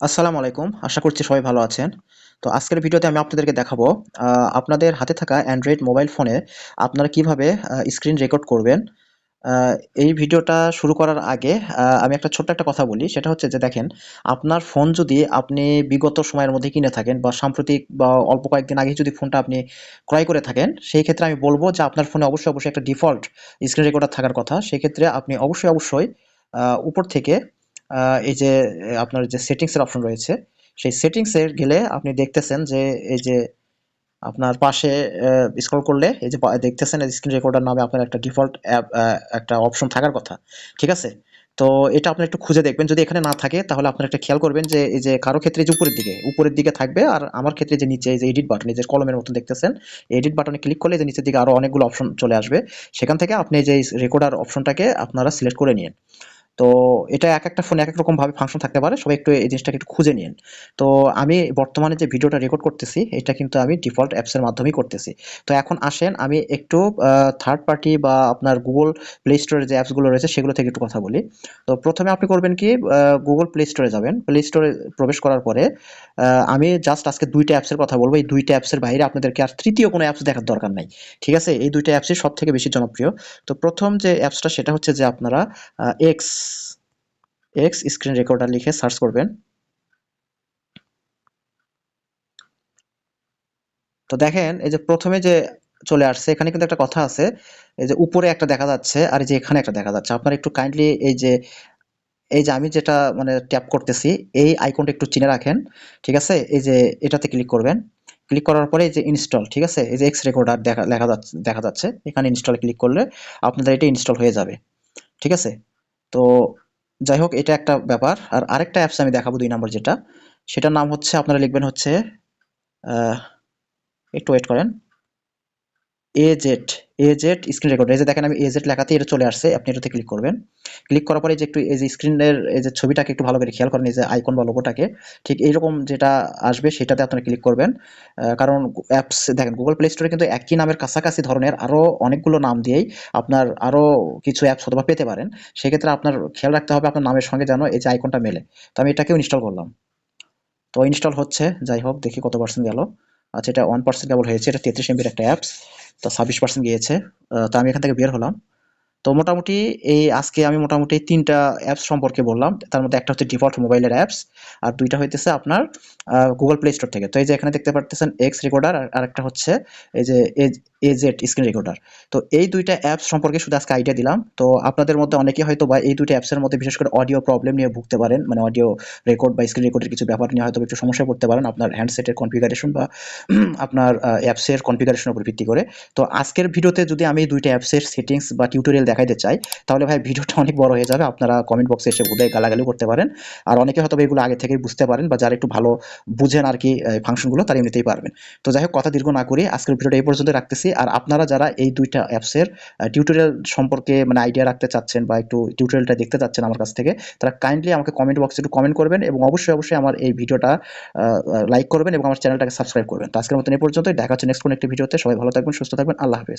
আসসালামু আলাইকুম। আশা করছি সবাই ভালো আছেন। তো আজকের ভিডিওতে আমি আপনাদেরকে দেখাবো আপনাদের হাতে থাকা অ্যান্ড্রয়েড মোবাইল ফোনে আপনারা কীভাবে স্ক্রিন রেকর্ড করবেন। এই ভিডিওটা শুরু করার আগে আমি একটা ছোট্ট একটা কথা বলি। সেটা হচ্ছে যে দেখেন, আপনার ফোন যদি আপনি বিগত সময়ের মধ্যে কিনে থাকেন বা সাম্প্রতিক বা অল্প কয়েকদিন আগে যদি ফোনটা আপনি ক্রয় করে থাকেন, সেই ক্ষেত্রে আমি বলব যে আপনার ফোনে অবশ্যই অবশ্যই একটা ডিফল্ট স্ক্রিন রেকর্ডার থাকার কথা। সেক্ষেত্রে আপনি অবশ্যই অবশ্যই উপর থেকে এই যে আপনার যে সেটিংসের অপশন রয়েছে, সেই সেটিংসে গেলে আপনি দেখতেছেন যে, এই যে আপনার পাশে স্ক্রল করলে এই যে দেখতেছেন স্ক্রিন রেকর্ডার নামে আপনার একটা ডিফল্ট অ্যাপ একটা অপশন থাকার কথা, ঠিক আছে? তো এটা আপনি একটু খুঁজে দেখবেন, যদি এখানে না থাকে তাহলে আপনার একটা খেয়াল করবেন যে, এই যে কারও ক্ষেত্রে যে উপরের দিকে উপরের দিকে থাকবে আর আমার ক্ষেত্রে যে নিচে যে এডিট বাটন যে কলমের মতন দেখতেছেন এডিট বাটনে ক্লিক করলে যে নিচের দিকে আরও অনেকগুলো অপশন চলে আসবে, সেখান থেকে আপনি যে রেকর্ডার অপশনটাকে আপনারা সিলেক্ট করে নিন তো এটা এক একটা ফোনে এক এক রকম ভাবে ফাংশন থাকতে পারে, সবাই একটু এই জিনিসটাকে একটু খুঁজে নিন তো আমি বর্তমানে যে ভিডিওটা রেকর্ড করতেছি, এটা কিন্তু আমি ডিফল্ট অ্যাপসের মাধ্যমেই করতেছি। তো এখন আসেন, আমি একটু থার্ড পার্টি বা আপনার গুগল প্লে স্টোরের যে অ্যাপসগুলো রয়েছে, সেগুলো থেকে একটু কথা বলি। তো প্রথমে আপনি করবেন কি গুগল প্লে স্টোরে যাবেন। প্লে স্টোরে প্রবেশ করার পরে আমি জাস্ট আজকে দুইটা অ্যাপসের কথা বলব। এই দুইটা অ্যাপসের বাইরে আপনাদেরকে আর তৃতীয় কোনো অ্যাপস দেখার দরকার নাই। ঠিক আছে? এই দুইটা অ্যাপসই সব থেকে বেশি জনপ্রিয়। তো প্রথম যে অ্যাপসটা সেটা হচ্ছে যে আপনারা এক্স এক্স স্ক্রিন রেকর্ডার লিখে সার্চ করবেন। তো দেখেন, এই যে প্রথমে যে চলে আসছে, এখানে কিন্তু একটা কথা আছে, এই যে উপরে একটা দেখা যাচ্ছে আর যে এখানে একটা দেখা যাচ্ছে। আপনারা একটু কাইন্ডলি এই যে এই যে আমি যেটা মানে ট্যাপ করতেছি, এই আইকনটা একটু চিনে রাখেন, ঠিক আছে? এই যে এটাতে ক্লিক করবেন। ক্লিক করার পরে এই যে ইনস্টল ঠিক আছে? এই যে এক্স রেকর্ডার দেখা দেখা যাচ্ছে দেখা যাচ্ছে। এখানে ইনস্টল ক্লিক করলে আপনাদের এটা ইনস্টল হয়ে যাবে, ঠিক আছে? তো যাই হোক এটা একটা ব্যাপার। আর আরেকটা অ্যাপস আমি দেখাবো দুই নম্বর যেটা। সেটার নাম হচ্ছে, আপনারা লিখবেন হচ্ছে একটু ওয়েট করেন। এজেট এজেট স্ক্রিন রেকর্ডার এই যে দেখেন আমি এজেট লেখাতে এটা চলে আসছে, আপনি এটাতে ক্লিক করবেন। ক্লিক করার পরে যে একটু এই যে স্ক্রিনের এই যে ছবিটাকে একটু ভালো করে খেয়াল করেন, এই যে আইকন বা লোগোটাকে ঠিক এইরকম যেটা আসবে সেটাতে আপনারা ক্লিক করবেন। কারণ অ্যাপস দেখেন গুগল প্লে স্টোরে কিন্তু একই নামের কাছাকাছি ধরনের আরও অনেকগুলো নাম দিয়েই আপনার আরও কিছু অ্যাপস অথবা পেতে পারেন। সেক্ষেত্রে আপনার খেয়াল রাখতে হবে আপনার নামের সঙ্গে যেন এই যে আইকনটা মেলে। তো আমি এটাকেও ইনস্টল করলাম। তো ইনস্টল হচ্ছে, যাই হোক, দেখি কত পার্সেন্ট গেল। আচ্ছা এটা ওয়ান পার্সেন্ট কেবল হয়েছে, এটা তেত্রিশ এমবির একটা অ্যাপস তো ছাব্বিশ পার্সেন্ট গিয়েছে। তো আমি এখান থেকে বের হলাম। তো মোটামুটি এই আজকে আমি মোটামুটি তিনটা অ্যাপস সম্পর্কে বললাম। তার মধ্যে একটা হচ্ছে ডিফল্ট মোবাইলের অ্যাপস আর দুইটা হইতেছে আপনার গুগল প্লে স্টোর থেকে। তো এই যে এখানে দেখতে পারতেছেন এক্স রেকর্ডার আর একটা হচ্ছে এই যে এজেড স্ক্রিন রেকর্ডার তো এই দুইটা অ্যাপস সম্পর্কে শুধু আজকে আইডিয়া দিলাম। তো আপনাদের মধ্যে অনেকে হয়তো বা এই দুইটা অ্যাপসের মধ্যে বিশেষ করে অডিও প্রবলেম নিয়ে ভুগতে পারেন। মানে অডিও রেকর্ড বা স্ক্রিন রেকর্ডের কিছু ব্যাপার নিয়ে হয়তো একটু সমস্যায় পড়তে পারেন আপনার হ্যান্ডসেটের কনফিগারেশন বা আপনার অ্যাপসের কনফিগারেশনের উপর ভিত্তি করে। তো আজকের ভিডিওতে যদি আমি এই দুইটা অ্যাপসের সেটিংস বা টিউটোরিয়াল দেখাইতে চাই, তাহলে ভাই ভিডিওটা অনেক বড় হয়ে যাবে। আপনারা কমেন্ট বক্সে এসে বোধহয় গালাগালি করতে পারেন। আর অনেকে হয়তো এগুলো আগে থেকেই বুঝতে পারেন বা যারা একটু ভালো বুঝেন আর কি ফাংশনগুলো তারা এমনিতেই পারবেন। তো যাই হোক, কথা দীর্ঘ না করে আজকের ভিডিওটা এই পর্যন্ত রাখতেছি। আর আপনারা যারা এই দুইটা অ্যাপসের টিউটোরিয়াল সম্পর্কে মানে আইডিয়া রাখতে চাচ্ছেন বা একটু টিউটোরিয়ালটা দেখতে চাচ্ছেন আমার কাছ থেকে, তারা কাইন্ডলি আমাকে কমেন্ট বক্সে একটু কমেন্ট করবেন এবং অবশ্যই অবশ্যই আমার এই ভিডিওটা লাইক করবেন এবং আমার চ্যানেলটাকে সাবস্ক্রাইব করবেন। তো আজকের মতো এই পর্যন্তই। দেখা হচ্ছে নেক্সট কোনো একটি ভিডিওতে সবাই ভালো থাকবেন, সুস্থ থাকবেন। আল্লাহ হাফেজ।